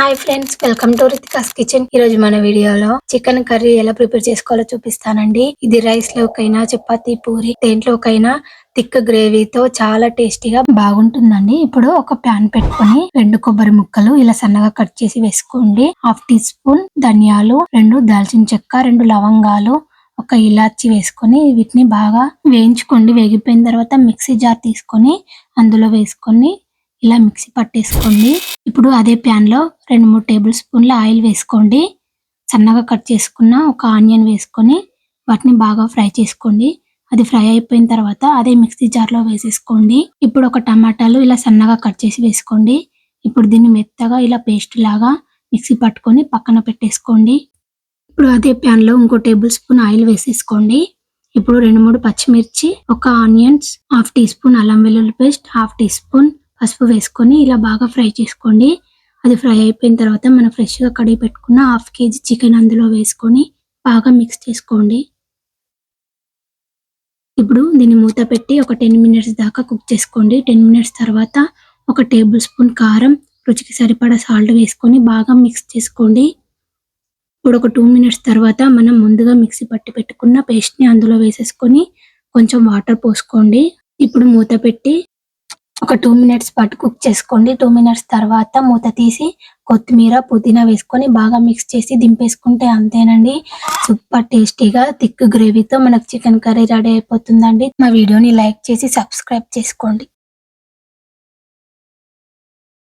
Hi friends welcome to Ritika's kitchen ఈ రోజు మన వీడియోలో చికెన్ కర్రీ ఎలా ప్రిపేర్ చేసుకోవాలో చూపిస్తానండి. ఇది రైస్ లోకైనా చపాతీ పూరి దేంట్లోకైనా థిక్ గ్రేవీతో చాలా టేస్టీగా బాగుంటుందండి. ఇప్పుడు ఒక ప్యాన్ పెట్టుకొని రెండు కొబ్బరి ముక్కలు ఇలా సన్నగా కట్ చేసి వేసుకోండి. హాఫ్ టీ స్పూన్ ధనియాలు రెండు దాల్చిన చెక్క రెండు లవంగాలు ఒక ఇలాచి వేసుకొని వీటిని బాగా వేయించుకోండి. వేగిపోయిన తర్వాత మిక్సీ జార్ తీసుకొని అందులో వేసుకొని ఇలా మిక్సీ పట్టేసుకోండి. ఇప్పుడు అదే ప్యాన్లో రెండు మూడు టేబుల్ స్పూన్ల ఆయిల్ వేసుకోండి. సన్నగా కట్ చేసుకున్న ఒక ఆనియన్ వేసుకొని వాటిని బాగా ఫ్రై చేసుకోండి. అది ఫ్రై అయిపోయిన తర్వాత అదే మిక్సీ జార్లో వేసేసుకోండి. ఇప్పుడు ఒక టమాటాలు ఇలా సన్నగా కట్ చేసి వేసుకోండి. ఇప్పుడు దీన్ని మెత్తగా ఇలా పేస్ట్ లాగా మిక్సీ పట్టుకొని పక్కన పెట్టేసుకోండి. ఇప్పుడు అదే ప్యాన్లో ఇంకో టేబుల్ స్పూన్ ఆయిల్ వేసేసుకోండి. ఇప్పుడు రెండు మూడు పచ్చిమిర్చి ఒక ఆనియన్స్ హాఫ్ టీ స్పూన్ అల్లం వెల్లుల్లి పేస్ట్ హాఫ్ టీ స్పూన్ పసుపు వేసుకొని ఇలా బాగా ఫ్రై చేసుకోండి. అది ఫ్రై అయిపోయిన తర్వాత మనం ఫ్రెష్గా కడిగి పెట్టుకున్న హాఫ్ కేజీ చికెన్ అందులో వేసుకొని బాగా మిక్స్ చేసుకోండి. ఇప్పుడు దీన్ని మూత పెట్టి ఒక టెన్ మినిట్స్ దాకా కుక్ చేసుకోండి. టెన్ మినిట్స్ తర్వాత ఒక టేబుల్ స్పూన్ కారం రుచికి సరిపడా సాల్ట్ వేసుకొని బాగా మిక్స్ చేసుకోండి. ఇప్పుడు ఒక టూ మినిట్స్ తర్వాత మనం ముందుగా మిక్సీ పట్టి పెట్టుకున్న పేస్ట్ని అందులో వేసేసుకొని కొంచెం వాటర్ పోసుకోండి. ఇప్పుడు మూత పెట్టి ఒక టూ మినిట్స్ పాటు కుక్ చేసుకోండి. టూ మినిట్స్ తర్వాత మూత తీసి కొత్తిమీర పుదీనా వేసుకొని బాగా మిక్స్ చేసి దింపేసుకుంటే అంతేనండి. సూపర్ టేస్టీగా థిక్ గ్రేవీతో మనకు చికెన్ కర్రీ రెడీ అయిపోతుందండి. మా వీడియోని లైక్ చేసి సబ్స్క్రైబ్ చేసుకోండి.